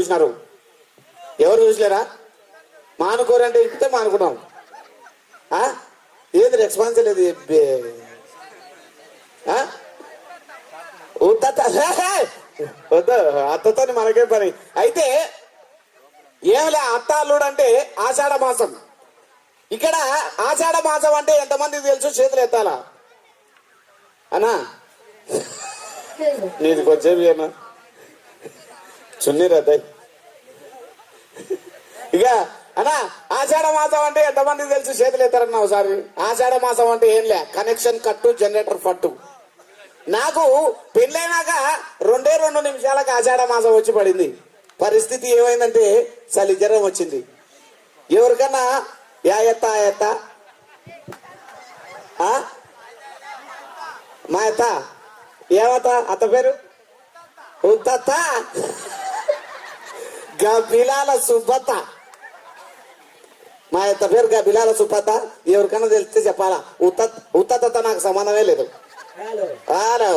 చూసినారు. ఎవరు చూసలేరా? మానుకోరంటే ఇస్తే మానుకున్నాం ఆ? ఏది రెస్పాన్స్ లేదు ఆ? ఉత్తత వద్దు అత్తతో మనకే పని. అయితే ఏమిలే అత్త అల్లుడు అంటే ఆషాఢ మాసం. ఇక్కడ ఆషాఢ మాసం అంటే ఎంతమంది తెలుసు? చేతులు ఎత్తాలా? అన్నా? నీది కొంచెం ఏనా చున్నీ ఇక అన్నా ఆషాఢ మాసం అంటే ఎంతమంది తెలుసు? చేతులు ఎత్తారన్నా ఒకసారి. ఆషాఢ మాసం అంటే ఏం లే కనెక్షన్ కట్టు జనరేటర్ పట్టు నాకు పెళ్ళైనాక రెండే రెండు నిమిషాలకు ఆషాఢ మాసం వచ్చి పడింది. పరిస్థితి ఏమైందంటే చలి జ్వరం వచ్చింది. ఎవరికన్నా యా ఎత్త ఆ ఎత్త? మా ఎత్త? ఏమత్త? అత్త పేరు? ఉత్త గబిలాల సుబ్బత్త. మా యొక్క పేరు గబిలాల సుబ్బత్త. ఎవరికన్నా తెలిస్తే చెప్పాలా? ఉత్త ఉత్తత్త నాకు సంబంధమే లేదు. హలో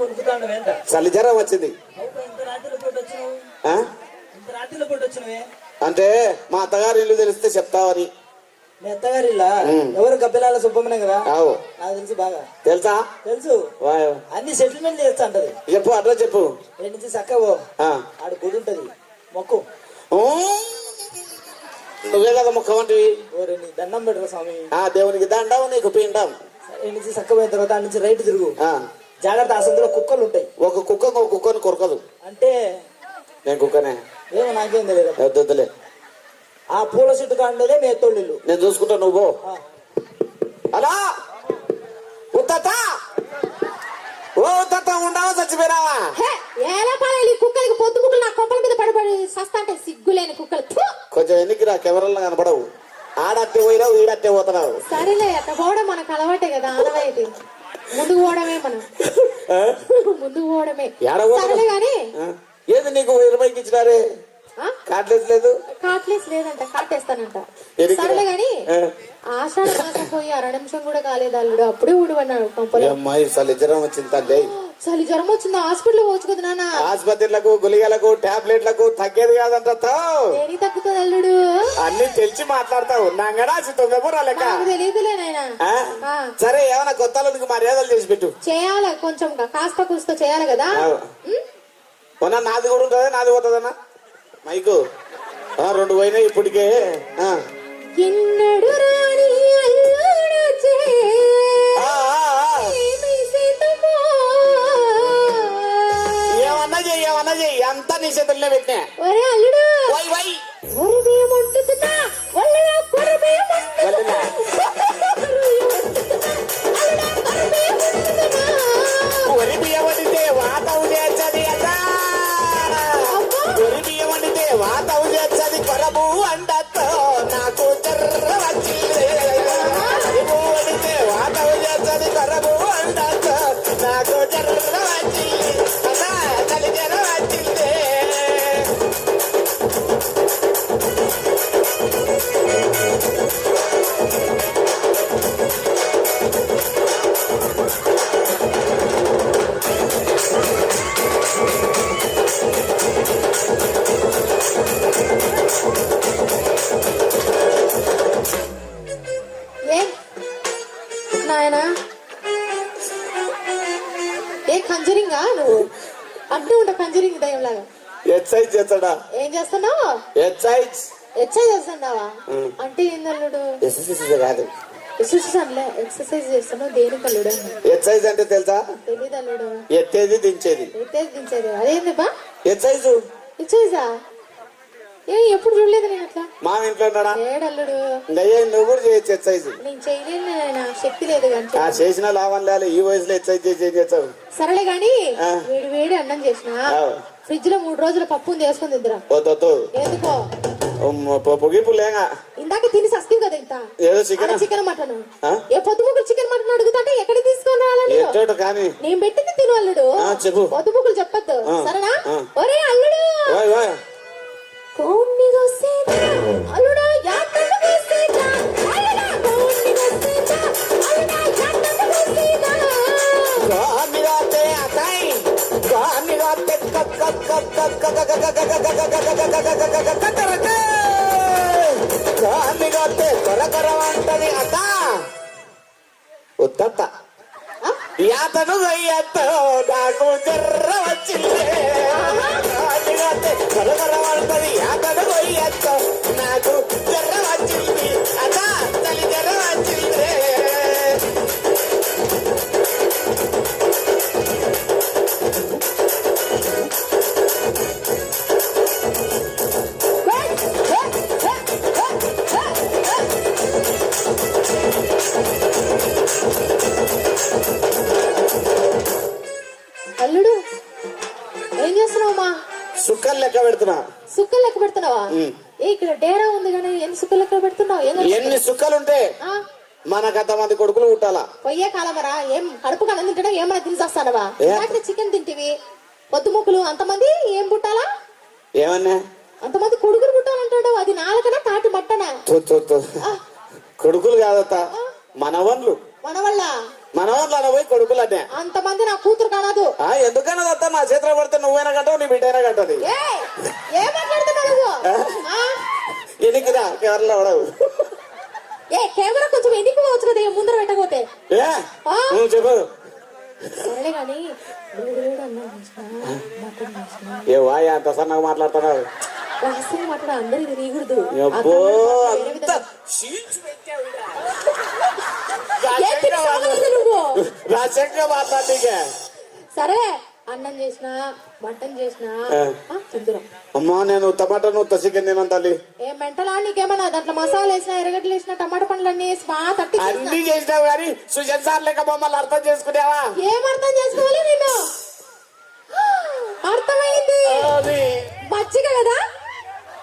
వణుకుతాండవేంట చలి జ్వరం వచ్చింది. అంటే మా అత్తగారి ఇల్లు తెలిస్తే చెప్తావని. మీ ఉమ్. ఎవరు గబ్బిలాల సుబ్బమ్మనే కదా? ఆవు. నాకు తెలుసు బాగా. తెలుసా? తెలుసు. అన్ని సెటిల్మెంట్ చేస్తా అంటది. చెప్పు అడ్రస్ చెప్పు. రెండు నుంచి చక్కవో ఆ. ఆడ గుడి ఉంటది. మొక్కు. నువ్వే కదా ముఖం వంటివి. దండం పెట్టరు స్వామి. ఆ దేవునికి దండం నీకు పిండం. నుంచి తర్వాత ఆ నుంచి రైట్ తిరుగు. ఆ, జాగ్రత్త ఆ సందులో కుక్కలు ఉంటాయి. ఒక కుక్క ఒక కుక్కని కొరకదు. అంటే నేను కుక్కనే. ఏమో నాకేం తెలియదు. వద్దులే. ఆ పూల చెట్టు కాండేదే మీ తోళ్ళు నేను చూసుకుంటా నువ్వు. అలా. ఉత్తత ఓ ఉత్తత ఉండవా చచ్చిపోయినావా? హే, ఏలా పాడాలి ఈ కుక్కలకి పొద్దు ముక్కలు నా కొప్పల మీద పడిపడి సస్తా సిగ్గులేని కుక్కలు! కొంచెం ఎన్నికి రా కెమెరాలో కనపడవు. ఆడట్టే పోయినావు ఈడట్టే పోతున్నావు. సరేలే అట్ట పోవడం మనకు అలవాటే కదా ఆనవాయితీ ముందుకు పోవడమే మనం? ముందుకు పోవడమే? సరేలే గాని. ఆ? ఏది నీకు ఇరవైకి ఇచ్చినారే? ఆ? కార్డ్లెస్ లేదు. కాట్లేస్ లేదంట కాటేస్తానంట? సరేలే గాని. ఆషాఢ మాసం పోయి అర నిమిషం కూడా కాలేదు అల్లుడు అప్పుడే కొంపలో. అమ్మాయి అసలు జ్వరం వచ్చింది తల్లి. చలి జ్వరం వచ్చింది? హాస్పిటల్ పోవచ్చు నాన్న. ఆసుపత్రులకు గులిగలకు టాబ్లెట్లకు తగ్గేది కాదంట తో. దేనికి తగ్గుతుంది అల్లుడు? అన్ని తెలిసి మాట్లాడతావు. నాంగడా తొందర లెక్క. తెలియదులే నాయన. సరే ఏమైనా కొత్త మర్యాదలు చేసి పెట్టు. చేయాలి కొంచెం? కాస్త కూస్త చేయాలి కదా? మొన్న నాది కూడా ఉంటుందా? నాది పోతుందన్నా? మైకు. రెండు పోయినాయి ఇప్పటికే. ఎన్నడు రాని. ఏమన్నా చెయ్యి ఏమన్నా చెయ్యి. అంతా నీ చేతుల్లో పెట్టినా వై ఎక్సర్సైజ్ ఉం. అంటే ఏందల్లుడు ఎక్సైజ్ కాదు. ఎక్సర్సైజ్ ఎక్సర్సైజ్ చేస్తున్నావు. దేనికి అల్లుడు ఎక్సైజ్ అంటే తెలుసా? తెలియదు అల్లుడు ఎత్తేది దించేది. అయితే దించేది. అదేంది బా? ఎక్సర్సైజా ఏ ఎప్పుడు చూడలేదు నేను అట్లా? మా ఇంట్లో ఉన్నాడా? ఏడల్లుడు దయ్యా నువ్వు కూడా చేయొచ్చు ఎక్సైజ్ నేను చేయలేను నాయనా. శక్తి లేదు కానీ ఆ చేసిన లాభం లేదు. ఈ వయసులో ఎక్సైజ్ చేసి ఏం చేస్తావు? సరేలే గాని ఆ. వేడి వేడి అన్నం చేసిన. ఫ్రిడ్జ్లో మూడు రోజుల పప్పు ఉంది వేసుకొని వద్దు ఎందుకో? పొగిపు లేగా. ఇందాక తిని సస్తివి కదా ఇంత. ఏదో చికెన్. Chicken mutton? ఏ పొద్దుముకులు చికెన్ మటన్ అడుగుతుంటే ఎక్కడికి తీసుకొని రావాలి ఎట్టోట కానీ. నేను పెట్టింది తిను అల్లుడు. చెప్పు. పొద్దుముకులు చెప్పొద్దు. సరేనా. ఒరే అల్లుడు! కోన్ని అల్లుడా అల్లుడా కోన్ని అల్లుడా దాన్ని కొట్టే కొర అంటది అత్త ఉత్తత్త. యాతను అయ్యతో నాకు జర్ర వచ్చిందే దాన్ని కొట్టే కొర అంటది యాతను అయ్యతో నాకు లెక్క పెడుతున్నా. సుక్కలు లెక్క పెడుతున్నావా. ఏ ఇక్కడ డేరా ఉంది కానీ ఎన్ని సుక్కలు లెక్క పెడుతున్నావు? ఎన్ని? సుక్కలుంటే? మనకు అంతమంది కొడుకులు పుట్టాలా? పొయ్యే కాలమరా ఏం కడుపు కన్నం తింటా ఏమైనా తినేస్తానవా? చికెన్ తింటివి. పొద్దు ముక్కులు అంతమంది ఏం పుట్టాలా? ఏమన్నా? అంతమంది కొడుకులు పుట్టాలంటాడు. అది నాలుకనా తాటి మట్టనా. కొడుకులు కాదత్త మనవన్లు మన అన్న పోయి కొడుకులు అనే అంతమంది నా కూతురు కానదు ఆ ఎందుకన్నా అత్త నా చేతిలో పడితే నువ్వైనా కంటావు నీ బిడ్డైనా కంటది ఆ? ఎనికిరా కేరళ పడవు. ఏ కెమెరా కొంచెం ఎన్నికి పోవచ్చు కదా ముందర పెట్టకపోతే? నువ్వు చెప్పు. ఏ వాయ్ అంత సన్నగా మాట్లాడుతున్నావు. అందరికి అంత విధంగా. షీట్స్ పెట్టావురా. ఏ తిరిగి నువ్వు రహస్యంగా మాట్లాడికే సరే అన్నం చేసినా మటన్ చేసినా తిందురా అమ్మా నేను టమాటా నువ్వు చికెన్ తిన్నాను తల్లి. ఏ మెంటలా? నీకేమన్నా దాంట్లో మసాలా వేసినా ఎర్రగడ్డలు వేసినా టమాటా పండ్లు అన్ని వేసి బాగా తట్టి అన్ని చేసినావు కానీ సుజన్ సార్ లెక్క మమ్మల్ని అర్థం చేసుకునేవా? ఏం అర్థం చేసుకోవాలి నేను అర్థమైంది. మజ్జిగ కదా?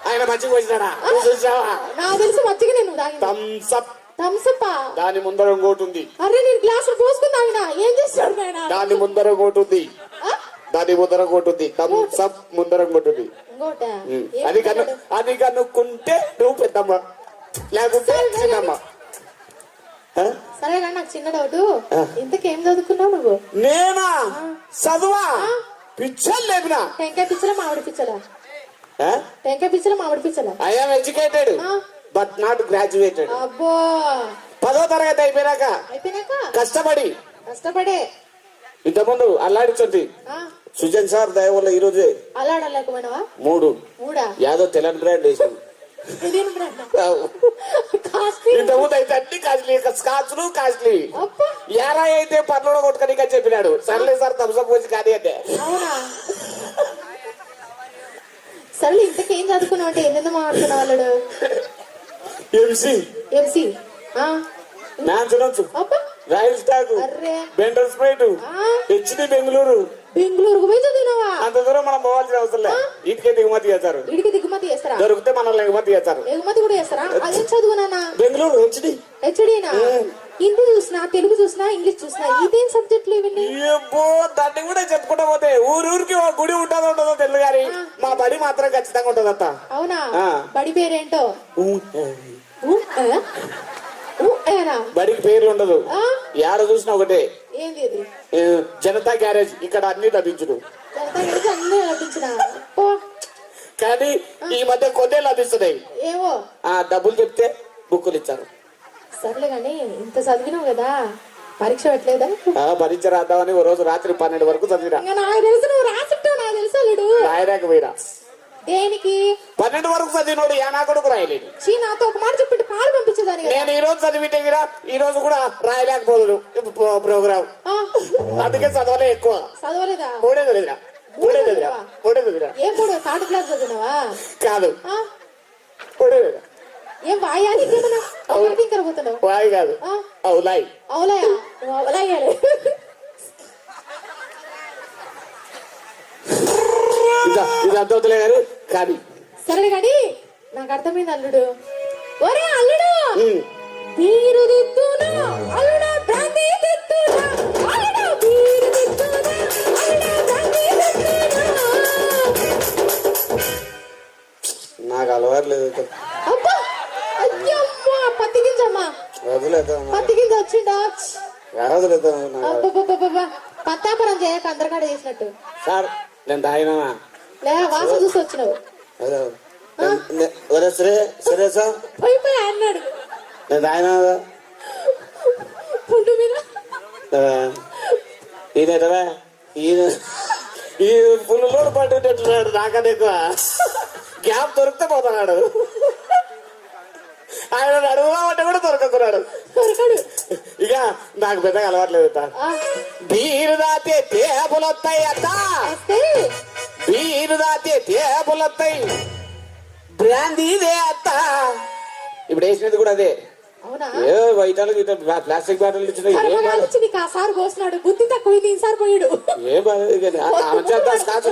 ఆయన మంచిగా వచ్చినాడా చూసావా? నాకు తెలిసి మజ్జిగ నేను థమ్స్ అప్ థమ్సప్ దాని ముందర ఇంకోటి ఉంది. అరే నేను గ్లాసులు పోసుకుని తాగినా ఏం చేస్తాడు దాని ముందర ఇంకోటి ఉంది. దాని ముందర ఇంకోటి ఉంది. థమ్స్ అప్ ముందర ఇంకోటి ఉంది. అది కను అది కనుక్కుంటే నువ్వు పెద్దమ్మ. లేకుంటే చిన్నమ్మ. ఆ? సరే కానీ నాకు చిన్న డౌట్. ఇంతకేం చదువుకున్నావు నువ్వు? నేనా? చదువా? పిచ్చలు లేపినా? టెంకాయ పిచ్చల మామిడి పిచ్చల? టెంకాయ పిచ్చల మామిడి పిచ్చల I'm educated. But not graduated అబ్బో. పదో తరగతి అయిపోయినాక కష్టపడి. కష్టపడే. ఇంతకుముందు అల్లాడించండి ఆ, సుజన్ సార్ దయ వల్ల ఈ రోజే మూడు. మూడా? యాదో తెలంగాణ బ్రాండ్ కాస్ట్లీ. ఇంతకుముందు అయితే అన్ని కాస్ట్లీ. స్కాచ్లు కాస్ట్లీ. యారా అయితే పర్లో కొట్టుకొని చెప్పినాడు. సర్లే సార్ థమ్స్అప్ వచ్చి కానీ అంటే అవునా? సరే ఇంతకేం చదువుకున్నావు అంటే? ఎన్నెందు మాట్లాడుతున్నావు వాళ్ళడు ఎంసీ ఎంసీ ఆ? మ్యాన్స్ నొచ్చు అబ్బా. రైల్ స్టాక్ బెండర్ స్ప్రైట్. హెచ్డి బెంగళూరు బెంగళూరుకు పోయి చదివినావా? అంత దూరం మనం పోవాల్సిన అవసరం లే. ఇటుకే దిగుమతి చేస్తారు. ఇడికి దిగుమతి చేస్తారా? దొరికితే మనల్ని ఎగుమతి చేస్తారు. ఎగుమతి కూడా చేస్తారా? అదేం చదువునానా బెంగళూరు హెచ్డి హెచ్డీనా హిందీ చూసినా తెలుగు చూసినా ఇంగ్లీష్ చూసినా ఇదేం సబ్జెక్టులు ఇవన్నీ? దాన్ని కూడా చెప్పుకుంటా పోతే ఊరూరికి ఒక గుడి ఉంటుందో ఉండదో తెలియదు కానీ మా బడి మాత్రం ఖచ్చితంగా ఉంటదత్త. అవునా. బడి పేరేంటో? బడికి పేరు ఉండదు. ఆ? యాడ చూసినా ఒకటే. జనతా గ్యారేజ్ ఇక్కడ అన్ని లభించుడు కానీ ఈ మధ్య కొన్నే లభిస్తున్నాయి. ఏవో? ఆ డబ్బులు చెప్తే బుక్కులు ఇచ్చారు. సర్లే కానీ ఇంత చదివినావు కదా పరీక్ష పెట్టలేదా పరీక్ష రాద్దామని ఓ రోజు రాత్రి పన్నెండు వరకు చదివినా. నాకు తెలుసు నువ్వు రాసిట్టావు నాకు తెలుసు అల్లుడు రాయలేక పోయినా దేనికి? పన్నెండు వరకు చదివినోడు యానా కొడుకు రాయలేదు. చీ నాతో ఒక మాట చెప్పింటే పాలు పంపించేదాని నేను ఈ రోజు చదివితే గిరా ఈ రోజు కూడా రాయలేకపోదు ప్రోగ్రామ్ అందుకే చదవలే ఎక్కువ. చదవలేదా? మూడే చదివినా. మూడే చదివినా. మూడే చదివినా. ఏం మూడు థర్డ్ క్లాస్ చదివినావా? కాదు. మూడే ఏం ఇంకా పోతున్నావు? వాయి కాదు. అవులాయి అవులయా అవులయ్యాలి ఇది అర్థవుతలే కానీ కానీ. సరే కానీ నాకు అర్థమైంది అల్లుడు. ఒరే అల్లుడు! ఉమ్. బీరు దిత్తునా అల్లుడా బ్రాందీ దిత్తునా అల్లుడా బీరు దిత్తునా అల్లుడా బ్రాందీ దిత్తునా నాకు అలవాటు లేదు అబ్బా! అయ్యమ్మా! పత్తి గింజమ్మా వదిలేదు పత్తి గింజ వచ్చిండా వదిలేదు అబ్బబ్బబ్బబ్బబ్బా! పత్తాపురం చేయక అందరికాడ చేసినట్టు సార్ నేను తాగినా లే వాసన చూసి వచ్చినావు. ఒరే సరే సరే సార్ పోయి పోయి అన్నాడు నేను ఆయన పుండు మీద. ఈయనటరా ఈయన ఈ పుల్లులోడు పట్టుకుంటున్నాడు నాకన్నా ఎక్కువ. గ్యాప్ దొరికితే పోతున్నాడు. ఆయన అడుగుదామంటే కూడా దొరకకున్నాడు. ఇక నాకు పెద్దగా అలవాట్లేదు బీరు దాతే వస్తాయి అత్త. దాతే టేబుల్ వస్తాయి బ్రాందీ అత్త. ఇప్పుడు వేసినది కూడా అదే. ఏ గీత ప్లాస్టిక్ బాటిల్ ఇచ్చిన ఏం బాధ? కర్మగాలిచ్చి నీకు ఆ సార్ పోసినాడు. బుద్ధి తక్కువ ఈసారి పోయాడు. ఏం బాధ? స్కాచ్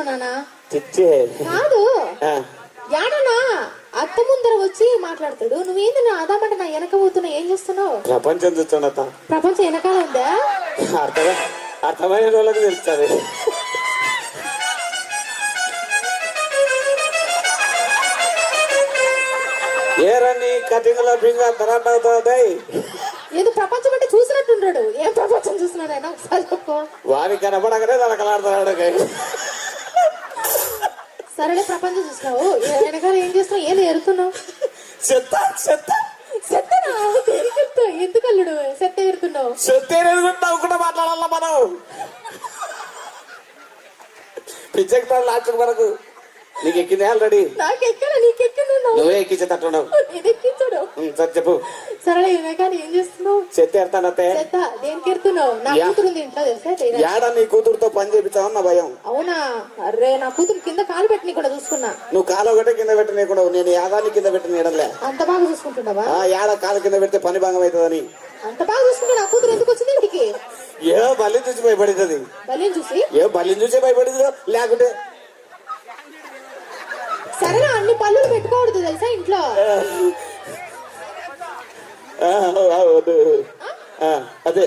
చేస్తున్నావు నానా? తెచ్చే కాదు. యాడనా అత్త ముందర వచ్చి మాట్లాడతాడు. నువ్వేంది నా అదామంటే నా వెనక పోతున్నా? ఏం చేస్తున్నావు? ప్రపంచం చూస్తున్నా ప్రపంచం వెనకాల ఉందా? అర్థమే అర్థమైన వాళ్ళకి తెలుస్తుంది. ఏరని కటింగ్లో పింగ తర్వాత అవుతాయి ఏదో ప్రపంచం అంటే చూసినట్టుంటాడు. ఏం ప్రపంచం చూస్తున్నాడు ఆయన? ఒకసారి వారికి కనపడగానే తనకలాడుతున్నాడు సరేలే ప్రపంచం చూసినావు. వెనకాల ఏం చేస్తున్నావు? ఏది ఎరుతున్నావు చెత్త చెత్త చెత్తనా ఎరుకుతావు ఎందుకు అల్లుడు? చెత్త ఎరుతున్నావు చెత్త కూడా మాట్లాడాల మనం? లాస్ట్ వరకు నీకు ఎక్కింది ఆల్రెడీ నువ్వే. ఎక్కించేటట్టున్నావు సరే చెప్పు. సరేలే వెనకాల ఏం చేస్తున్నావు? చెత్త ఎడతానతే దేనికి ఎరుతున్నావు నా. కూతురు ఇంట్లో తెలుసా? కూతురుతో పని చేపించావని నా భయం. అవునా? అరే నా కూతురు కింద కాలు పెట్టి కూడా చూసుకున్నా. నువ్వు కాలు ఒకటే కింద పెట్టిన కూడా నేను యాదాన్ని కింద పెట్టిన నీడలే. అంత బాగా చూసుకుంటున్నావా? ఏడ కాలు కింద పెడితే పని భంగం అవుతుందని. అంత బాగా చూసుకుంటే నా కూతురు ఎందుకు వచ్చింది ఇంటికి? ఏ బల్లి చూసి చూసి? ఏ బల్లిని చూసే భయపడింది లేకుంటే సరేనా అన్ని పళ్ళులు పెట్టుకోకూడదు తెలుసా ఇంట్లో? అదే.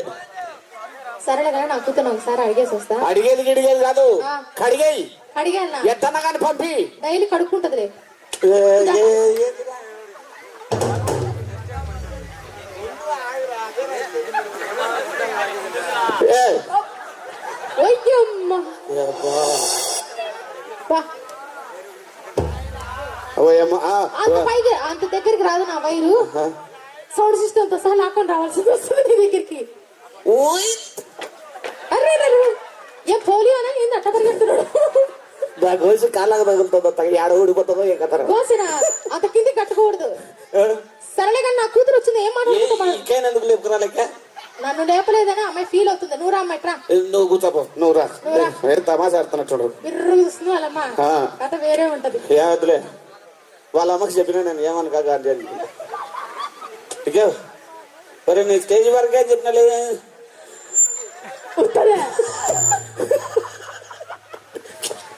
సరేలే కానీ నా కూతురు ఒకసారి అడిగేసి వస్తా. అడిగేది గిడిగేది కాదు. కడిగేయి. అడిగాను? కానీ పంపి. డైలీ కడుక్కుంటదిలే. ఓయ్యమ్మ ఓయమ్మ, అంత పైకి అంత దగ్గరికి రాదు నా వైరు. సౌండ్ సిస్టమ్తో సహా లాక్కొని రావాల్సింది వస్తుంది నీ దగ్గరికి. ఓయ్. అరే. ఏం పోలియోనా ఏంది అట్ట పరిగెడుతున్నాడు? నా గోసి కాళ్ళకు తగులుతుందో తగిలి ఆడ ఊడిపోతుందో ఏ కథ కోసిన అంత కింది కట్టకూడదు సరేలే కానీ నా కూతురు వచ్చింది ఏం మాట్లాడుకుంటా ఇంకేనందుకు లేపుకురా లెక్క? నన్ను లేపలేదని అమ్మాయి ఫీల్ అవుతుంది. నువ్వు రా అమ్మాయి ట్రా నువ్వు కూర్చోపో నువ్వు రా. తమాషా ఆడుతున్నా చూడు. చూస్తుంది వాళ్ళమ్మ ఆ. కథ వేరే ఉంటది. ఏ వద్దులే. వాళ్ళ అమ్మకి చెప్పినా నేను ఏమనుకా గార్జీని ఇకే మరి నీ స్టేజ్ వరకే చెప్పినలే ఉంటదే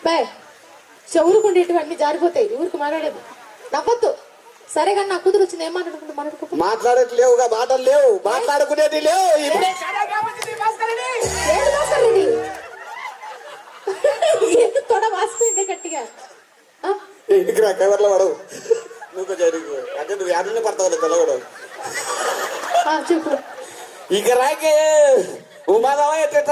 బాయ్ చెవురుకుండేటివన్నీ జారిపోతాయి. ఊరికి మాట్లాడేది. నవ్వద్దు. సరే కానీ నా కూతురు వచ్చింది ఏం మాట్లాడుకుంటూ మాట్లాడుకో మాట్లాడట్లేవుగా మాటలు లేవు. మాట్లాడుకునేది లేవు. తొడ వాసిపోయిందే గట్టిగా? ఇంటికి రా కవర్లో పడవు నువ్వు కొంచెం. అంటే నువ్వు యాడనే పడతావు తెలవడు ఆ, చెప్పు. ఇక రాకే. ఉమాదమా ఎట్ట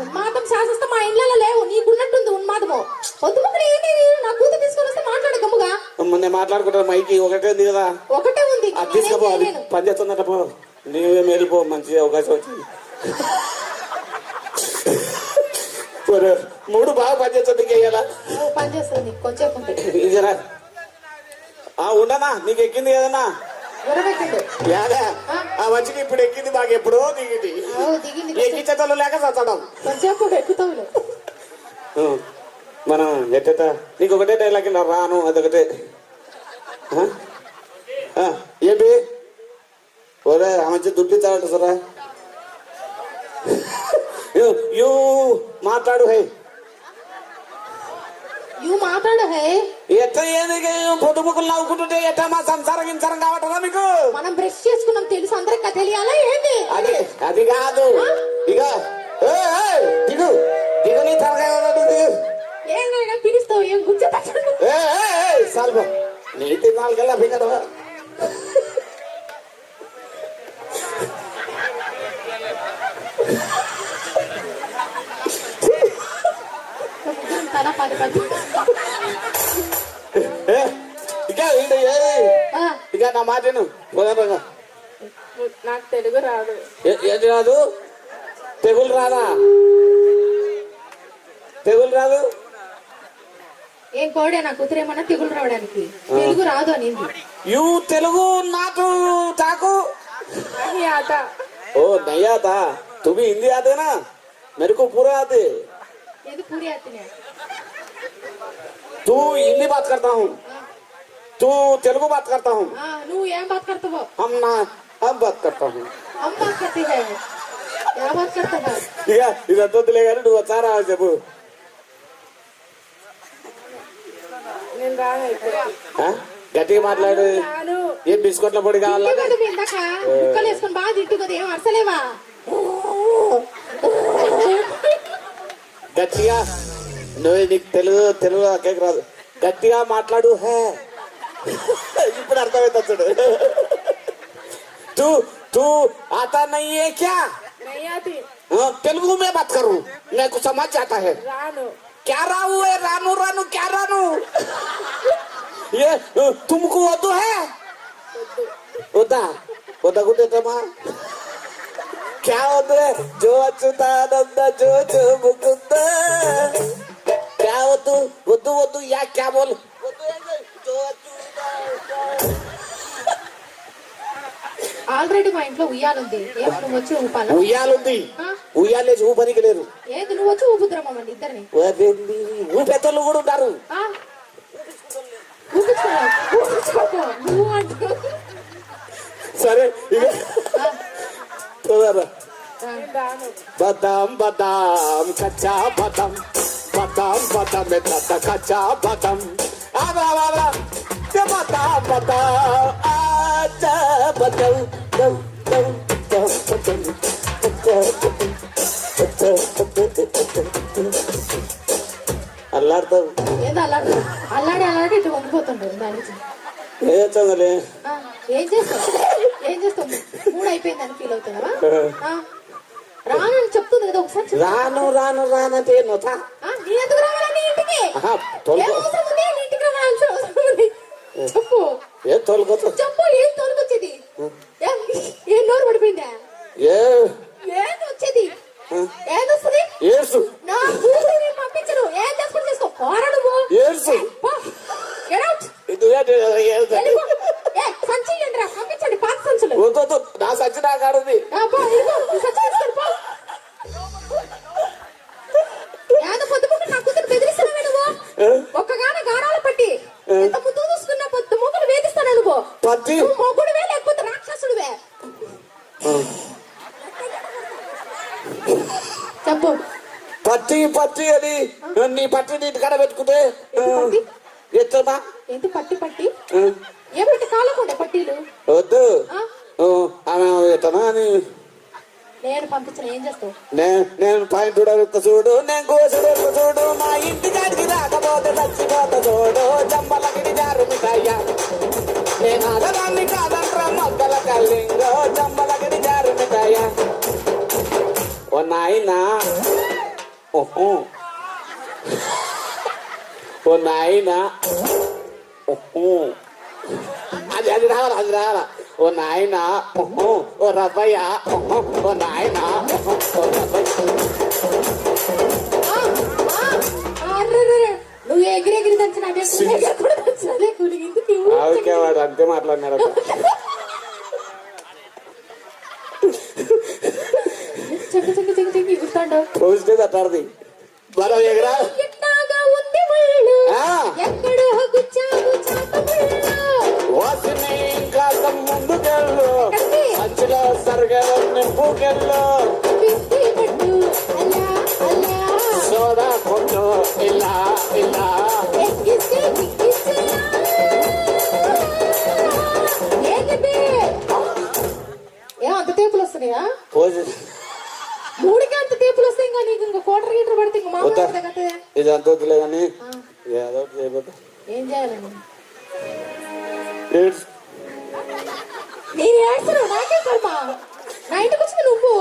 ఉన్మాదం శాసిస్తే మా ఇళ్ళలో లేవు. నీకున్నట్టుంది ఉన్మాదము. పొద్దు పక్కన ఏంటి? నా కూతురు తీసుకొని వస్తే మాట్లాడు గమ్ముగా. నేను మాట్లాడుకుంటాను మైకి ఒకటే ఉంది కదా. ఒకటే ఉంది. అది తీసుకోపో అది. పని చేస్తుందట పో. నీవే మేలుపో మంచి అవకాశం వచ్చింది. మరి మూడు బాగా పనిచేస్తుంది ఇంకేయాలా ఓ, పని చేస్తుంది కొంచెం ఆ ఉండనా? నీకు ఎక్కింది ఉరబెట్టండు యాదా. ఆ? మంచికి ఇప్పుడు ఎక్కింది మాకు ఎప్పుడో దిగింది. ఎక్కించేతలు లేక చచ్చడం. మనం ఎట్టేట? నీకు ఒకటే డైలాగ్ రాను అదొకటే. ఏంటి ఒరే ఆ మంచి దుడ్డిస్తాడంట సరా. యూ యూ మాట్లాడు హై. ఇవి మాట్లాడు హే. ఎట్లా ఏది పొద్దుముకులు నవ్వుకుంటుంటే ఎట్లా మా సంసారం గింసారం కావటరా మీకు? మనం బ్రష్ చేసుకున్నాం తెలుసు అందరికి తెలియాలా ఏంది? అది అది కాదు. ఇక దిగు. దిగు నీ వదలదు, దిగు. ఏం పిలుస్తావు? ఏం గుర్తు నీటి నాలుగల్లా బిగడవా తల పది పది ఏ, ఇక ఈడు ఏది ఆ, ఇక నా మాటను పోదాం నాకు తెలుగు రాదు ఏది రాదు తెగులు రాదా తెగులు రాదు ఏం కోడే నా కూతురేమన్నా తెగులు రావడానికి తెలుగు రాదు అనింది యూ తెలుగు నాటు తాకు ఆట ओ नहीं आता तू भी हिंदी आते ना मेरे को पूरा आते ఏది పూరి అత్తినే तू हिंदी बात करता हूँ तू तेलुगु बात करता हूँ ఆ, నువ్వు ఏం బాత్ కర్తావో हम ना हम बात करता हूँ हम बात करती है क्या बात करता है ఇక ఇదంతా వద్దులే కానీ నువ్వు వచ్చారా చెప్పు నేను రాను ఆ? గట్టిగా మాట్లాడు ఏం బిస్కెట్ల పొడి కావాలా ఇంటి కదా మీ ఇందాక ముక్కలు వేసుకొని బాగా తింటు కదా ఏం అరసలేవా గట్టిగా నువ్వు నీకు తెలుగు తెలుగు అక్కడికి రాదు గట్టిగా మాట్లాడు హే ఇప్పుడు అర్థమైతే చూడు तू तू आता नहीं है क्या हाँ, तेलुगु में बात करूं मेरे को समझ आता है రాను क्या रानू है रानू रानू क्या रानू ये अ, तुमको वधु है वदा वदा गुड्डेटमा क्या वधु है जो अच्युतानंद जो जो मुकुंद क्या वधु वधु वधु या क्या बोल वधु है जो अच्युतानंद ఆల్రెడీ మా ఇంట్లో ఉయ్యాలుంది ఏం నువ్వు వచ్చి ఊపాలా ఉయ్యాలుంది ఆ? ఉయ్యాలేసి ఊపనికి లేరు ఏది నువ్వు వచ్చి ఊపుద్రమ్మండి ఇద్దరిని ఊపెత్తలు కూడా ఉంటారు ఆ? ఊపించుకో ఊపించుకోకు నువ్వు అంటూ సరే ఇక ఆ, పోదారా ఆ. బదాం బదాం కచ్చా బదాం. బదాం బదాం ఎత్త కచ్చా బదాం. ఆదా ఆదా బదాం బదాం ఆచా బదాం దం దం దం బదాం. అల్లాడతావు. ఏందో అల్లాడు. అల్లాడి అల్లాడి ఇటు వంగిపోతుంటాడు దాని నుంచి ఏ చందలే ఆ, ఏం చేస్తావు? ఏం చేస్తావు? మూడు అయిపోయిందని ఫీల్ అవుతున్నావా? రానని చెప్తుంది కదా ఒకసారి చెప్పు. రాను రాను రానంటే నొతా నేను ఎందుకు రావాలని ఇంటికి? ఏం అవసరం ఉంది? నీ ఇంటికి రావాల్సిన అవసరం ఉంది. చెప్పు. ఏ తోలుకోతా చెప్పు ఏం తోలుకొచ్చేది ఏం నోరు పడిపోయిందా? ఏ? ఏది వచ్చేది? ఏది వస్తుంది? ఏసు నా కూతురిని పంపించను. ఏం చేసుకుని చేసుకో పోరా నువ్వు. Get out. ఇది நடக்காதது నేను పాయింట్ ఉడక చూడు నేను కోసుడు చూడు. మా ఇంటి కాడికి రాకపోతే చచ్చిపోత చూడు జంబలకి జారు మిఠాయ్యా నేను అదనాన్ని కాదంట్రా మొక్కల కల్లింగో జంబలకి జారు మిఠాయ్యా ఓ నాయనా. ఓహో ఓ నాయనా. ఓహో అది అది రావాలా అది రావాలా? ఓ నాయనా. ఓ రబ్బయ్య ఓ నాయనా. ఓ రబ్బయ్య నువ్వు ఎగిరి ఎగిరి తెచ్చిన ఆవిడకే వాడు అంతే మాట్లాడినాడు చెక్కు చెక్కు చెక్కు చెక్కు గుర్తాడు పోస్ట్ ఎగరా ముందుకెళ్ళు అంచులో సరిగా నింపుకెళ్ళు పోజి మూడుకి అంత తేపులు వస్తాయి ఇంకా నీకు ఇంకా కోటర్ గీటర్ పడితే ఇంకా మామూలు కదా ఇది అంత వద్దులే కానీ ఏదో ఒకటి చేయబోతా. ఏం చేయాలండి? ఏడ్స్. నేను ఏడ్చను నాకే కర్మ నా ఇంటికి వచ్చిన నువ్వు.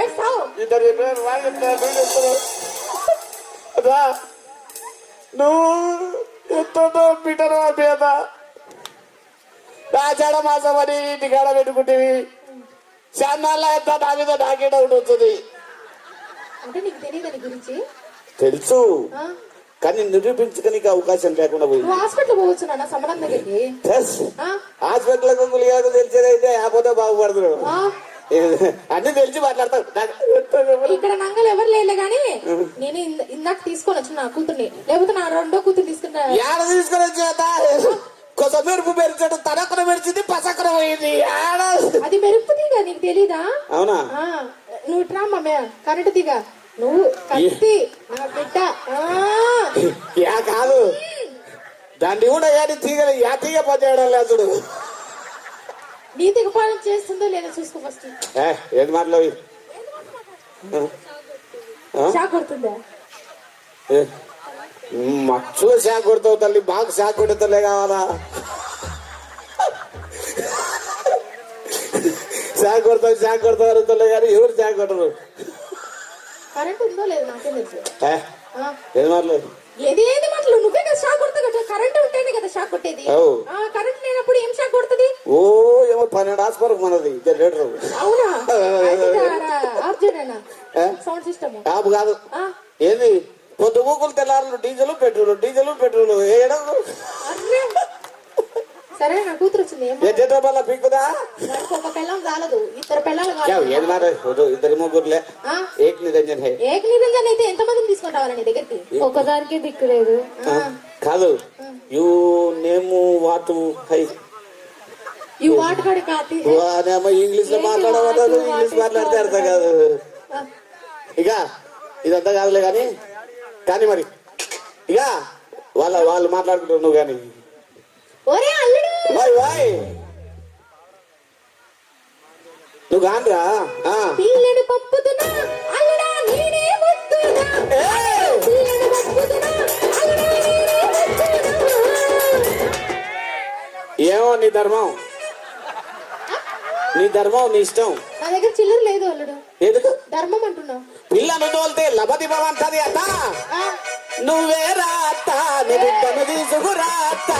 ఏడ్చావు? ఇద్దరు చెప్పారు వాళ్ళు చెప్తారు నువ్వు చెప్తున్నావు రా. నువ్వు ఎంతో పీటర్ పేద రాజాడ మాసం అని ఇంటికాడ పెట్టుకుంటేవి. చాన్నాళ్ళ ఎంత నా మీద నాకే డౌట్ వస్తుంది. అంటే నీకు తెలియదు గురించి? తెలుసు? కానీ నిరూపించుకోనికి అవకాశం లేకుండా పోయింది. నువ్వు హాస్పిటల్ పోవచ్చు నాన్న సంబరం దగ్గరికి. ప్లస్ ఆ? హాస్పిటల్ గులిగాకు తెలిసేదైతే ఆపోతే బాగుపడదు ఆ? అన్ని తెలిసి మాట్లాడతావు నాకు- ఇక్కడ నంగలు ఎవరు లేలే గాని నేను ఇంద- ఇందాక తీసుకొని వచ్చిన నా కూతుర్ని. లేకపోతే నా రెండో కూతురు తీసుకుంటా తీసుకొని వచ్చేత కొంచెం మెరుపు మెరిచాడు తనక్కన మెరిచింది పసక్కన పోయింది. అది మెరుపు తీగ నీకు తెలీదా? అవునా? ఆ, నువ్వు ఇట్రా మమ్మ కరెంటు తీగ నువ్వు కత్తి నా బిడ్డ. యా కాదు. దాన్ని కూడా ఏది తీగ యా తీగ పనిచేయడం లేదు నీ దిగపాలన చేస్తుందో లేదో చూసుకో ఫస్ట్ ఏ ఏది మాటలు ఇవి? ఆ? షాక్ కొడుతుందా? మచ్చుగా షాక్ కొడతావు తల్లి బాగా షాక్ కొడతలే కావాలా? షాక్ కొడతావు షాక్ కొడతావు అరుగుతలే కానీ ఎవరు షాక్ కొట్టరు? కరెంట్ ఉందో లేదో నాకేం తెలుసు. ఏ, ఆ, ఏది మాటలు నువ్వే కదా షాక్ కొడతా కదా కరెంట్ ఉంటేనే కదా షాక్ కొట్టేది. కరెంట్ లేనప్పుడు ఏం షాక్ కొడుతుంది? ఓ ఏమో పన్నెండు మనది జనరేటర్ అవునా? Sound system. కాదు ఏంది? పొద్దు మూకులు తెల్లారులు డీజిల్ పెట్రోల్ డీజిల్ పెట్రోల్ వేయడం సరే నా కూతురు వచ్చింది ఏం ఎట్టేటో వల్ల పీకుదా? వాడికి ఒక పెళ్ళం చాలదు ఇద్దరు పెళ్ళాలు క్యా, కాదు ఏది మాట? వద్దు, ఇద్దరు ముగ్గురులే. ఆ? ఏక్ నిరంజన్ హే. ఏక నిరంజన్ అయితే ఎంత మందిని తీసుకుంటావా నీ దగ్గరికి? ఒకదానికి దిక్కులేదు ఆ, కాదు. యూ నేము వాటు హై. ఈ వాటకాడి కాతి వానేమో ఇంగ్లీష్లో మాట్లాడమన్నారు ఇంగ్లీష్ మాట్లాడితే అర్థం కాదు. ఇక ఇదంతా కాదులే కానీ కానీ మరి ఇక వాళ్ళ వాళ్ళు మాట్లాడుకుంటారు నువ్వు కానీ. వాయ్ వాయ్! నువ్వు కానరా ఆ. పిల్లని పప్పుతున్నా ధర్మం నీ ఇష్టం. నా దగ్గర చిల్లర లేదు అల్లుడు. ఎందుకు? ధర్మం అంటున్నావు. పిల్లను తోలితే లభది భవంతది అత్త నువ్వే రాత నీ బిడ్డను తీసుకురాత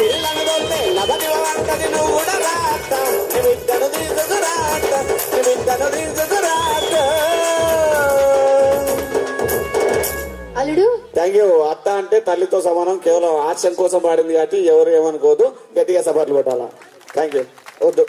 పిల్లను తోలితే లభది భవంతది నువ్వు కూడా రాత నీ బిడ్డను తీసుకురాత నీ బిడ్డను తీసుకురాత అల్లుడు. థ్యాంక్ యూ అత్త అంటే తల్లితో సమానం కేవలం ఆశయం కోసం పాడింది కాబట్టి ఎవరు ఏమనుకోదు గట్టిగా సపోర్ట్లు కొట్టాలా. థ్యాంక్ యూ వద్దు.